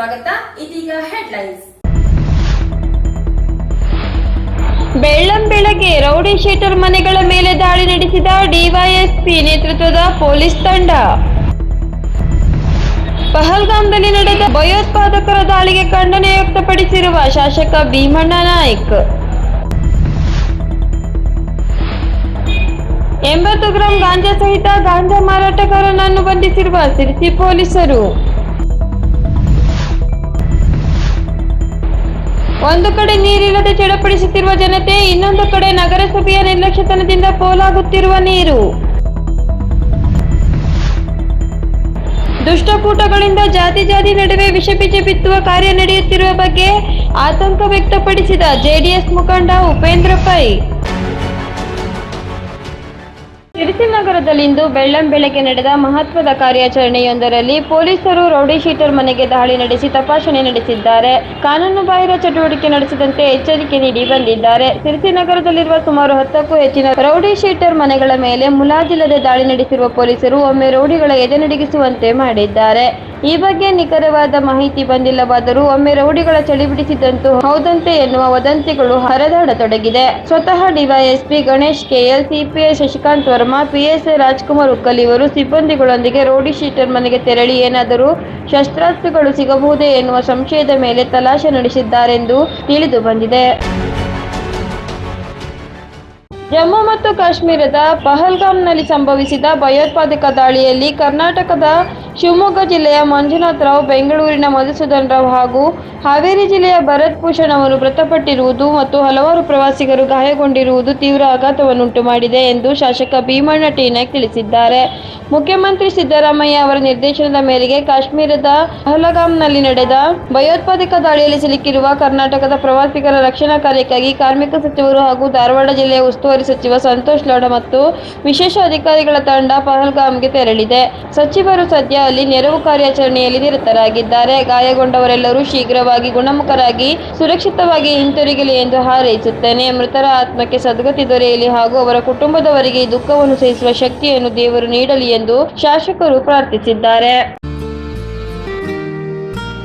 ಸ್ವಾಗತ. ಇದೀಗ ಹೆಡ್ಲೈನ್ಸ್ ಬೆಳ್ಳಂ ಬೆಳಗ್ಗೆ ರೌಡಿ ಶೀಟರ್ ಮನೆಗಳ ಮೇಲೆ ದಾಳಿ ನಡೆಸಿದ ಡಿವೈಎಸ್ಪಿ ನೇತೃತ್ವದ ಪೊಲೀಸ್ ತಂಡ. ಪಹಲ್ಗಾಮ್ದಲ್ಲಿ ನಡೆದ ಭಯೋತ್ಪಾದಕರ ದಾಳಿಗೆ ಖಂಡನೆ ವ್ಯಕ್ತಪಡಿಸಿರುವ ಶಾಸಕ ಭೀಮಣ್ಣ ನಾಯ್ಕ್. ಎಂಬತ್ತು ಗ್ರಾಂ ಗಾಂಜಾ ಸಹಿತ ಗಾಂಜಾ ಮಾರಾಟಗಾರನನ್ನು ಬಂಧಿಸಿರುವ ಸಿರಿಸಿ ಪೊಲೀಸರು. ಒಂದು ಕಡೆ ನೀರಿಲ್ಲದೆ ಚಡಪಡಿಸುತ್ತಿರುವ ಜನತೆ, ಇನ್ನೊಂದು ಕಡೆ ನಗರಸಭೆಯ ನಿರ್ಲಕ್ಷ್ಯತನದಿಂದ ಪೋಲಾಗುತ್ತಿರುವ ನೀರು. ದುಷ್ಟಕೂಟಗಳಿಂದ ಜಾತಿ ಜಾತಿ ನಡುವೆ ವಿಷಬೀಜ ಬಿತ್ತುವ ಕಾರ್ಯ ನಡೆಯುತ್ತಿರುವ ಬಗ್ಗೆ ಆತಂಕ ವ್ಯಕ್ತಪಡಿಸಿದ ಜೆಡಿಎಸ್ ಮುಖಂಡ ಉಪೇಂದ್ರ ಪೈ. ಸಿರಿಸಿ ನಗರದಲ್ಲಿಂದು ಬೆಳ್ಳಂ ಬೆಳಗ್ಗೆ ನಡೆದ ಮಹತ್ವದ ಕಾರ್ಯಾಚರಣೆಯೊಂದರಲ್ಲಿ ಪೊಲೀಸರು ರೌಡಿ ಶೀಟರ್ ಮನೆಗೆ ದಾಳಿ ನಡೆಸಿ ತಪಾಸಣೆ ನಡೆಸಿದ್ದಾರೆ. ಕಾನೂನು ಬಾಹಿರ ಚಟುವಟಿಕೆ ನಡೆಸದಂತೆ ಎಚ್ಚರಿಕೆ ನೀಡಿ ಬಂದಿದ್ದಾರೆ. ಸಿರಿಸಿನಗರದಲ್ಲಿರುವ ಸುಮಾರು ಹತ್ತಕ್ಕೂ ಹೆಚ್ಚಿನ ರೌಡಿ ಶೀಟರ್ ಮನೆಗಳ ಮೇಲೆ ಮುಲಾಜಿಲ್ಲದೆ ದಾಳಿ ನಡೆಸಿರುವ ಪೊಲೀಸರು ಒಮ್ಮೆ ರೌಡಿಗಳ ಎದೆ ಎದೆನಡಿಗಿಸುವಂತೆ ಮಾಡಿದ್ದಾರೆ. ಈ ಬಗ್ಗೆ ನಿಖರವಾದ ಮಾಹಿತಿ ಬಂದಿಲ್ಲವಾದರೂ ಒಮ್ಮೆ ರೌಡಿಗಳ ಚಳಿ ಬಿಡಿಸಿದಂತೂ ಹೌದಂತೆ ಎನ್ನುವ ವದಂತಿಗಳು ಹರಿದಾಡತೊಡಗಿದೆ. ಸ್ವತಃ DYSP Ganesh, KL, CPI Shashikant Varma PSI Rajkumar Ukkal ಇವರು ಸಿಬ್ಬಂದಿಗಳೊಂದಿಗೆ ರೌಡಿ ಶೀಟರ್ ಮನೆಗೆ ತೆರಳಿ ಏನಾದರೂ ಶಸ್ತ್ರಾಸ್ತ್ರಗಳು ಸಿಗಬಹುದೇ ಎನ್ನುವ ಸಂಶಯದ ಮೇಲೆ ತಲಾಶೆ ನಡೆಸಿದ್ದಾರೆಂದು ತಿಳಿದು ಬಂದಿದೆ. ಜಮ್ಮು ಮತ್ತು ಕಾಶ್ಮೀರದ ಪಹಲ್ಗಾಮ್ನಲ್ಲಿ ಸಂಭವಿಸಿದ ಭಯೋತ್ಪಾದಕ ದಾಳಿಯಲ್ಲಿ ಕರ್ನಾಟಕದ ಶಿವಮೊಗ್ಗ ಜಿಲ್ಲೆಯ ಮಂಜುನಾಥ್ ರಾವ್, ಬೆಂಗಳೂರಿನ ಮಧುಸೂದನ್ ರಾವ್ ಹಾಗೂ ಹಾವೇರಿ ಜಿಲ್ಲೆಯ ಭರತ್ ಭೂಷಣ್ ಅವರು ಮೃತಪಟ್ಟಿರುವುದು ಮತ್ತು ಹಲವಾರು ಪ್ರವಾಸಿಗರು ಗಾಯಗೊಂಡಿರುವುದು ತೀವ್ರ ಆಘಾತವನ್ನುಂಟು ಮಾಡಿದೆ ಎಂದು ಶಾಸಕ ಭೀಮಣ್ಣ ಟಿ ತಿಳಿಸಿದ್ದಾರೆ. ಮುಖ್ಯಮಂತ್ರಿ ಸಿದ್ದರಾಮಯ್ಯ ಅವರ ನಿರ್ದೇಶನದ ಮೇರೆಗೆ ಕಾಶ್ಮೀರದ ಪಹಲಗಾಮ್ನಲ್ಲಿ ನಡೆದ ಭಯೋತ್ಪಾದಕ ದಾಳಿಯಲ್ಲಿ ಸಿಲುಕಿರುವ ಕರ್ನಾಟಕದ ಪ್ರವಾಸಿಗರ ರಕ್ಷಣಾ ಕಾರ್ಯಕ್ಕಾಗಿ ಕಾರ್ಮಿಕ ಸಚಿವರು ಹಾಗೂ ಧಾರವಾಡ ಜಿಲ್ಲೆಯ ಉಸ್ತುವಾರಿ ಸಚಿವ ಸಂತೋಷ್ ಲೋಡ ಮತ್ತು ವಿಶೇಷ ಅಧಿಕಾರಿಗಳ ತಂಡ ಪಹಲ್ಗಾಮ್ಗೆ ತೆರಳಿದೆ. ಸಚಿವರು ಸದ್ಯ ಅಲ್ಲಿ ನೆರವು ಕಾರ್ಯಾಚರಣೆಯಲ್ಲಿ ನಿರತರಾಗಿದ್ದಾರೆ. ಗಾಯಗೊಂಡವರೆಲ್ಲರೂ ಶೀಘ್ರವಾಗಿ ಗುಣಮುಖರಾಗಿ ಸುರಕ್ಷಿತವಾಗಿ ಹಿಂತಿರುಗಲಿ ಎಂದು ಹಾರೈಸುತ್ತೇನೆ. ಮೃತರ ಆತ್ಮಕ್ಕೆ ಸದ್ಗತಿ ದೊರೆಯಲಿ ಹಾಗೂ ಅವರ ಕುಟುಂಬದವರಿಗೆ ದುಃಖವನ್ನು ಸಹಿಸುವ ಶಕ್ತಿಯನ್ನು ದೇವರು ನೀಡಲಿ ಎಂದು ಶಾಸಕರು ಪ್ರಾರ್ಥಿಸಿದ್ದಾರೆ.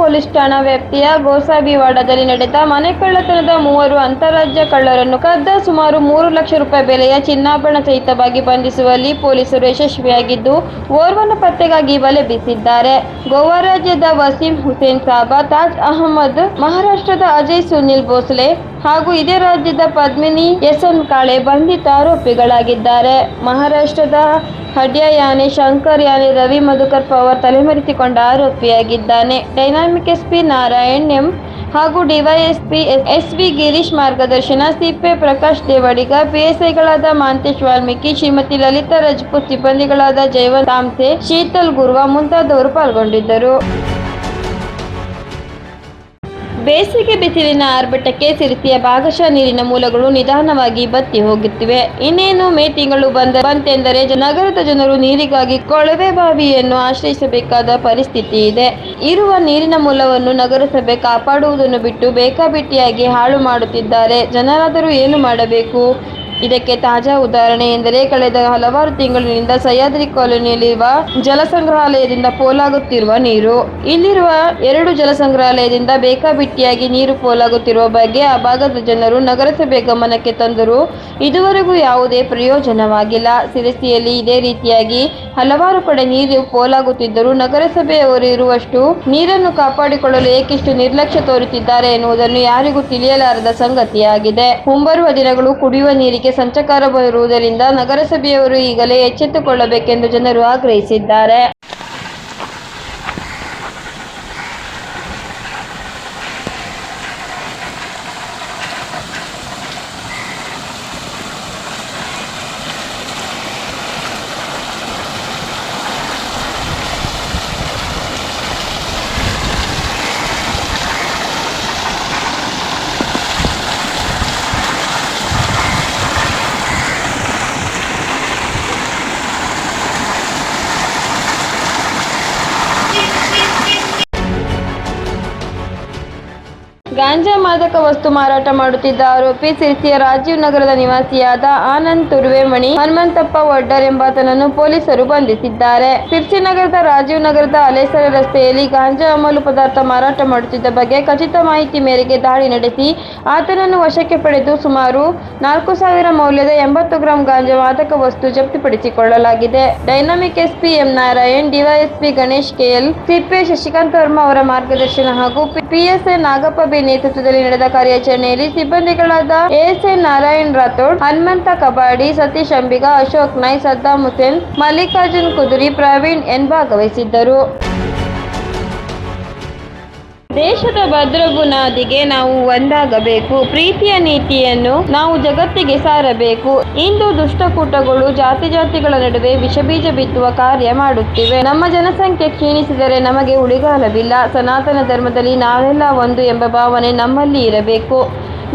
Police ಠಾಣಾ ವ್ಯಾಪ್ತಿಯ ಗೋಸಾಬಿವಾಡದಲ್ಲಿ ನಡೆದ ಮನೆ ಕಳ್ಳತನದ ಮೂವರು ಅಂತಾರಾಜ್ಯ ಕಳ್ಳರನ್ನು ಕದ್ದ ಸುಮಾರು ಮೂರು ಲಕ್ಷ ರೂಪಾಯಿ ಬೆಲೆಯ ಚಿನ್ನಾಭರಣ ಸಹಿತವಾಗಿ ಬಂಧಿಸುವಲ್ಲಿ ಪೊಲೀಸರು ಯಶಸ್ವಿಯಾಗಿದ್ದು, ಓರ್ವನ ಪತ್ತೆಗಾಗಿ ಬಲೆ ಬೀಸಿದ್ದಾರೆ. ಗೋವಾ ರಾಜ್ಯದ ವಸೀಂ ಹುಸೇನ್ ಸಾಬಾ, ತಾಜ್ ಅಹಮದ್, ಮಹಾರಾಷ್ಟ್ರದ ಅಜಯ್ ಸುನಿಲ್ ಭೋಸ್ಲೆ ಹಾಗೂ ಇದೇ ರಾಜ್ಯದ ಪದ್ಮಿನಿ ಎಸ್ ಎಸ್ಎನ್ ಕಾಳೆ ಬಂಧಿತ ಆರೋಪಿಗಳಾಗಿದ್ದಾರೆ. ಮಹಾರಾಷ್ಟ್ರದ ಹಡ್ಯ ಯಾನೆ ಶಂಕರ್ ಯಾನೆ ರವಿ ಮಧುಕರ್ ಪವರ್ ತಲೆಮರೆಸಿಕೊಂಡ ಆರೋಪಿಯಾಗಿದ್ದಾನೆ. ಡೈನಾಮಿಕ್ ಎಸ್ಪಿ ನಾರಾಯಣ್ ಎಂ ಹಾಗೂ ಡಿವೈಎಸ್ಪಿ ಎಸ್ ವಿ ಗಿರೀಶ್ ಮಾರ್ಗದರ್ಶನ ಸಿಪ್ಪೆ ಪ್ರಕಾಶ್ ದೇವಡಿಗ, ಪಿಎಸ್ಐಗಳಾದ ಮಾಂತೇಶ್ ವಾಲ್ಮೀಕಿ, ಶ್ರೀಮತಿ ಲಲಿತಾ ರಜಪೂತ್ ಸಿಬ್ಬಂದಿಗಳಾದ ಜೈವನ್ ತಾಮ್ಸೆ, ಶೀತಲ್ ಗುರುವ ಮುಂತಾದವರು ಪಾಲ್ಗೊಂಡಿದ್ದರು. ಬೇಸಿಗೆ ಬಿಸಿಲಿನ ಆರ್ಭಟಕ್ಕೆ ಸಿರಿಸಿಯ ಭಾಗಶಃ ನೀರಿನ ಮೂಲಗಳು ನಿಧಾನವಾಗಿ ಬತ್ತಿ ಹೋಗುತ್ತಿವೆ. ಇನ್ನೇನು ಮೇ ತಿಂಗಳು ಬಂದ ಬಂತೆಂದರೆ ನಗರದ ಜನರು ನೀರಿಗಾಗಿ ಕೊಳವೆ ಬಾವಿಯನ್ನು ಆಶ್ರಯಿಸಬೇಕಾದ ಪರಿಸ್ಥಿತಿ ಇದೆ. ಇರುವ ನೀರಿನ ಮೂಲವನ್ನು ನಗರಸಭೆ ಕಾಪಾಡುವುದನ್ನು ಬಿಟ್ಟು ಬೇಕಾಬಿಟ್ಟಿಯಾಗಿ ಹಾಳು ಮಾಡುತ್ತಿದ್ದಾರೆ. ಜನರಾದರೂ ಏನು ಮಾಡಬೇಕು? ಇದಕ್ಕೆ ತಾಜಾ ಉದಾಹರಣೆ ಎಂದರೆ ಕಳೆದ ಹಲವಾರು ತಿಂಗಳಿನಿಂದ ಸಹ್ಯಾದ್ರಿ ಕಾಲೋನಿಯಲ್ಲಿರುವ ಜಲಸಂಗ್ರಹಾಲಯದಿಂದ ಪೋಲಾಗುತ್ತಿರುವ ನೀರು. ಇಲ್ಲಿರುವ ಎರಡು ಜಲಸಂಗ್ರಹಾಲಯದಿಂದ ಬೇಕಾಬಿಟ್ಟಿಯಾಗಿ ನೀರು ಪೋಲಾಗುತ್ತಿರುವ ಬಗ್ಗೆ ಆ ಭಾಗದ ಜನರು ನಗರಸಭೆ ಗಮನಕ್ಕೆ ತಂದರೂ ಇದುವರೆಗೂ ಯಾವುದೇ ಪ್ರಯೋಜನವಾಗಿಲ್ಲ. ಸಿರಸಿಯಲ್ಲಿ ಇದೇ ರೀತಿಯಾಗಿ ಹಲವಾರು ಕಡೆ ನೀರು ಪೋಲಾಗುತ್ತಿದ್ದರೂ ನಗರಸಭೆಯವರು ಇರುವಷ್ಟು ನೀರನ್ನು ಕಾಪಾಡಿಕೊಳ್ಳಲು ಏಕಿಷ್ಟು ನಿರ್ಲಕ್ಷ್ಯ ತೋರುತ್ತಿದ್ದಾರೆ ಎನ್ನುವುದನ್ನು ಯಾರಿಗೂ ತಿಳಿಯಲಾರದ ಸಂಗತಿಯಾಗಿದೆ. ಮುಂಬರುವ ದಿನಗಳು ಕುಡಿಯುವ ನೀರಿಗೆ ಸಂಖ್ಯೆ ಸಂಚಕಾರ ಬರುವುದರಿಂದ ನಗರಸಭೆಯವರು ಈಗಲೇ ಎಚ್ಚೆತ್ತುಕೊಳ್ಳಬೇಕೆಂದು ಜನರು ಆಗ್ರಹಿಸಿದ್ದಾರೆ. ಗಾಂಜಾ ಮಾದಕ ವಸ್ತು ಮಾರಾಟ ಮಾಡುತ್ತಿದ್ದ ಆರೋಪಿ ಸಿರ್ಸಿಯ ರಾಜೀವ್ ನಗರದ ನಿವಾಸಿಯಾದ ಆನಂದ್ ತುರ್ವೆಮಣಿ ಹನುಮಂತಪ್ಪ ವಡ್ಡರ್ ಎಂಬಾತನನ್ನು ಪೊಲೀಸರು ಬಂಧಿಸಿದ್ದಾರೆ. ಸಿರ್ಸಿ ನಗರದ ರಾಜೀವ್ ನಗರದ ಅಲೇಸರ ರಸ್ತೆಯಲ್ಲಿ ಗಾಂಜಾ ಅಮಲು ಪದಾರ್ಥ ಮಾರಾಟ ಮಾಡುತ್ತಿದ್ದ ಬಗ್ಗೆ ಖಚಿತ ಮಾಹಿತಿ ಮೇರೆಗೆ ದಾಳಿ ನಡೆಸಿ ಆತನನ್ನು ವಶಕ್ಕೆ ಪಡೆದು ಸುಮಾರು ನಾಲ್ಕು ಸಾವಿರ ಮೌಲ್ಯದ ಎಂಬತ್ತು ಗ್ರಾಂ ಗಾಂಜಾ ಮಾದಕ ವಸ್ತು ಜಪ್ತಿಪಡಿಸಿಕೊಳ್ಳಲಾಗಿದೆ. Dynamic SP M Narayan, DySP Ganesh KL CPI Shashikant Verma ಅವರ ಮಾರ್ಗದರ್ಶನ ಹಾಗೂ ಪಿಎಸ್ಎ ನಾಗಪ್ಪ ಬಿ ನೇತೃತ್ವದಲ್ಲಿ ನಡೆದ ಕಾರ್ಯಾಚರಣೆಯಲ್ಲಿ ಸಿಬ್ಬಂದಿಗಳಾದ ಎಎಸ್ಐ ನಾರಾಯಣ್ ರಾಥೋಡ್, ಹನುಮಂತ ಕಬಾಡಿ, ಸತೀಶ್ ಅಂಬಿಗ, ಅಶೋಕ್ ನಾಯ್ ಸದ್ದಾಮ್ ಹುಸೇನ್ ಮಲ್ಲಿಕಾರ್ಜುನ್ ಕುದುರಿ, ಪ್ರವೀಣ್ ಎನ್ ಭಾಗವಹಿಸಿದ್ದರು. ದೇಶದ ಭದ್ರ ಬುನಾದಿಗೆ ನಾವು ಒಂದಾಗಬೇಕು, ಪ್ರೀತಿಯ ನೀತಿಯನ್ನು ನಾವು ಜಗತ್ತಿಗೆ ಸಾರಬೇಕು. ಇಂದು ದುಷ್ಟಕೂಟಗಳು ಜಾತಿ ಜಾತಿಗಳ ನಡುವೆ ವಿಷಬೀಜ ಬಿತ್ತುವ ಕಾರ್ಯ ಮಾಡುತ್ತಿವೆ. ನಮ್ಮ ಜನಸಂಖ್ಯೆ ಕ್ಷೀಣಿಸಿದರೆ ನಮಗೆ ಉಳಿಗಾಲವಿಲ್ಲ. ಸನಾತನ ಧರ್ಮದಲ್ಲಿ ನಾವೆಲ್ಲ ಒಂದು ಎಂಬ ಭಾವನೆ ನಮ್ಮಲ್ಲಿ ಇರಬೇಕು.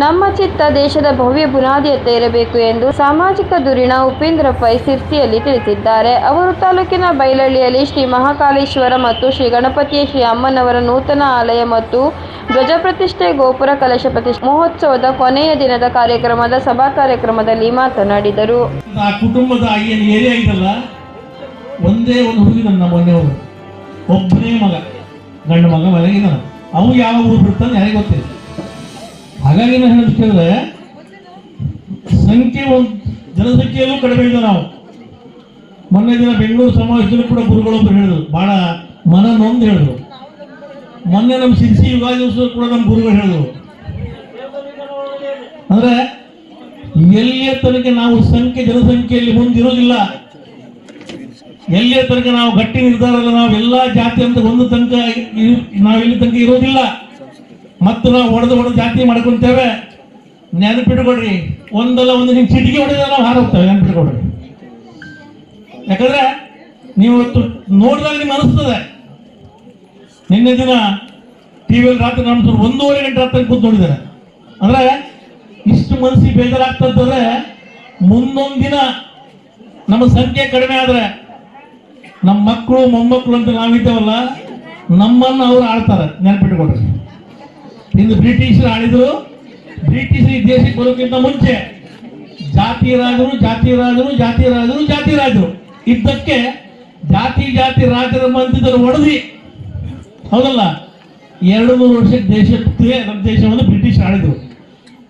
ನಮ್ಮ ಚಿತ್ತ ದೇಶದ ಭವ್ಯ ಬುನಾದಿಯತ್ತ ಇರಬೇಕು ಎಂದು ಸಾಮಾಜಿಕ ಧುರೀಣ ಉಪೇಂದ್ರ ಪೈ ಸಿರ್ಸಿಯಲ್ಲಿ ತಿಳಿಸಿದ್ದಾರೆ. ಅವರು ತಾಲೂಕಿನ ಬೈಲಳ್ಳಿಯಲ್ಲಿ ಶ್ರೀ ಮಹಾಕಾಲೇಶ್ವರ ಮತ್ತು ಶ್ರೀ ಗಣಪತಿಯ ಶ್ರೀ ಅಮ್ಮನವರ ನೂತನ ಆಲಯ ಮತ್ತು ಧ್ವಜ ಪ್ರತಿಷ್ಠೆ ಗೋಪುರ ಕಲಶ ಪ್ರತಿಷ್ಠೆ ಮಹೋತ್ಸವದ ಕೊನೆಯ ದಿನದ ಕಾರ್ಯಕ್ರಮದ ಸಭಾ ಕಾರ್ಯಕ್ರಮದಲ್ಲಿ ಮಾತನಾಡಿದರು. ಕುಟುಂಬದ ಒಂದೇ ಒಂದು ನನ್ನ ಒಬ್ಬನೇ ಮಗ, ಗಂಡು ಮಗ ಯಾವ ಊರು ಗೊತ್ತಿಲ್ಲ. ಹಾಗಾಗಿ ನಾನು ಹೇಳೋದು ಸಂಖ್ಯೆ ಒಂದು ಜನಸಂಖ್ಯೆಯಲ್ಲೂ ಕಡಿಮೆ ಇದೆ ನಾವು. ಮೊನ್ನೆ ದಿನ ಬೆಂಗಳೂರು ಸಮಾವೇಶದಲ್ಲೂ ಕೂಡ ಗುರುಗಳೊಬ್ಬರು ಹೇಳಿದ್ರು. ಬಹಳ ಮನ ನೊಂದು ಹೇಳಿದ್ರು. ಮೊನ್ನೆ ನಮ್ಮ ಸಿರಿಸಿ ಯುಗಾದಿ ದಿವಸ ಕೂಡ ನಮ್ಮ ಗುರುಗಳು ಹೇಳಿದ್ರು. ಅಂದ್ರೆ, ಎಲ್ಲಿಯ ತನಕ ನಾವು ಸಂಖ್ಯೆ ಜನಸಂಖ್ಯೆಯಲ್ಲಿ ಮುಂದಿರೋದಿಲ್ಲ. ಎಲ್ಲಿಯ ತನಕ ನಾವು ಗಟ್ಟಿ ನಿರ್ಧಾರ ನಾವು ಎಲ್ಲಾ ಜಾತಿ ಅಂತ ಒಂದು ತನಕ ನಾವು ಇಲ್ಲಿ ತನಕ ಇರೋದಿಲ್ಲ. ಮತ್ತು ನಾವು ಹೊಡೆದು ಹೊಡೆದು ಜಾತಿ ಮಾಡ್ಕೊಂತೇವೆ. ನೆನಪಿಟ್ಕೊಡ್ರಿ ಒಂದಲ್ಲ ಒಂದು ನಿಮ್ ಚಿಟಿಗೆ ಹೊಡೆದ ನಾವು ಹಾರೋಗ್ತೇವೆ ನೆನಪಿಟ್ಕೊಡ್ರಿ ಯಾಕಂದ್ರೆ ನೀವು ಇವತ್ತು ನೋಡಿದಾಗ ನಿಮ್ಗೆ ಅನಿಸ್ತದೆ. ನಿನ್ನೆ ದಿನ ಟಿವಿಯಲ್ಲಿ ರಾತ್ರಿ ನಮ್ಮ ಒಂದೂವರೆ ಗಂಟೆ ರಾತ್ರಿ ಕೂತ್ ನೋಡಿದ್ದಾರೆ. ಅಂದ್ರೆ ಇಷ್ಟು ಮನಸ್ಸಿಗೆ ಬೇಜಾರಾಗ್ತದಂದ್ರೆ ಮುಂದೊಂದು ದಿನ ನಮ್ಮ ಸಂಖ್ಯೆ ಕಡಿಮೆ ಆದ್ರೆ ನಮ್ಮ ಮಕ್ಕಳು ಮೊಮ್ಮಕ್ಕಳು ಅಂತ ನಾವಿದ್ದೇವಲ್ಲ, ನಮ್ಮನ್ನು ಅವ್ರು ಆಳ್ತಾರೆ. ನೆನ್ಪಿಟ್ಕೊಡ್ರಿ ಇಂದು ಬ್ರಿಟಿಷರು ಆಳಿದ್ರು? ಬ್ರಿಟಿಷರು ಈ ದೇಶಕ್ಕೆ ಬರೋಕ್ಕಿಂತ ಮುಂಚೆ ಜಾತಿ ರಾಜರು ಜಾತಿ ರಾಜರು ಜಾತಿ ರಾಜರು ಜಾತಿ ರಾಜರು. ಇದ್ದಕ್ಕೆ ಜಾತಿ ಜಾತಿ ರಾಜರ ಬಂದಿದ್ದರು ಒಡೆದಿ ಹೌದಲ್ಲ? ಎರಡು ಮೂರು ವರ್ಷಕ್ಕೆ ದೇಶಕ್ಕೆ ನಮ್ಮ ದೇಶವನ್ನು ಬ್ರಿಟಿಷ್ ಆಳಿದ್ರು.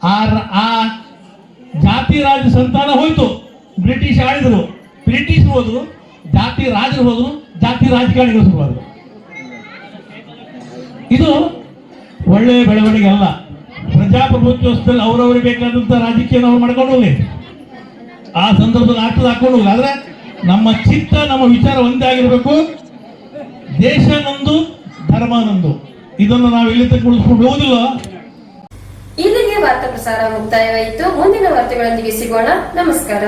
ಆ ಆ ಜಾತಿ ರಾಜ ಸಂತಾನ ಹೋಯ್ತು. ಬ್ರಿಟಿಷ್ ಆಳಿದ್ರು. ಬ್ರಿಟಿಷ್ ಹೋದ್ರು, ಜಾತಿ ರಾಜರು ಹೋದ್ರು, ಜಾತಿ ರಾಜಕಾರಣಿಗಳು ಶುರುವಾದ್ರು. ಇದು ಒಳ್ಳೆಯ ಬೆಳವಣಿಗೆ ಅಲ್ಲ. ಪ್ರಜಾಪ್ರಭುತ್ವದಲ್ಲಿ ಅವ್ರವ್ರಿಗೆ ಬೇಕಾದಂಥ ರಾಜಕೀಯ ಅವ್ರು ಮಾಡ್ಕೊಂಡು ಹೋಗ್ಲಿ. ಆ ಸಂದರ್ಭದಲ್ಲಿ ಆಟದ ಹಾಕೊಂಡು ಹೋಗ್ಲಿ. ಆದ್ರೆ ನಮ್ಮ ಚಿತ್ತ, ನಮ್ಮ ವಿಚಾರ ಒಂದೇ ಆಗಿರಬೇಕು. ದೇಶ ನಂದು, ಧರ್ಮ ನಂದು. ಇದನ್ನು ನಾವು ಎಲ್ಲಿ ತನಕ ಉಳಿಸ್ಕೊಂಡು ಹೋಗುದಿಲ್ಲ. ಇಲ್ಲಿಗೆ ವಾರ್ತಾ ಪ್ರಸಾರ ಮುಕ್ತಾಯವಾಯಿತು. ಮುಂದಿನ ವಾರ್ತೆಗಳೊಂದಿಗೆ ಸಿಗೋಣ. ನಮಸ್ಕಾರ.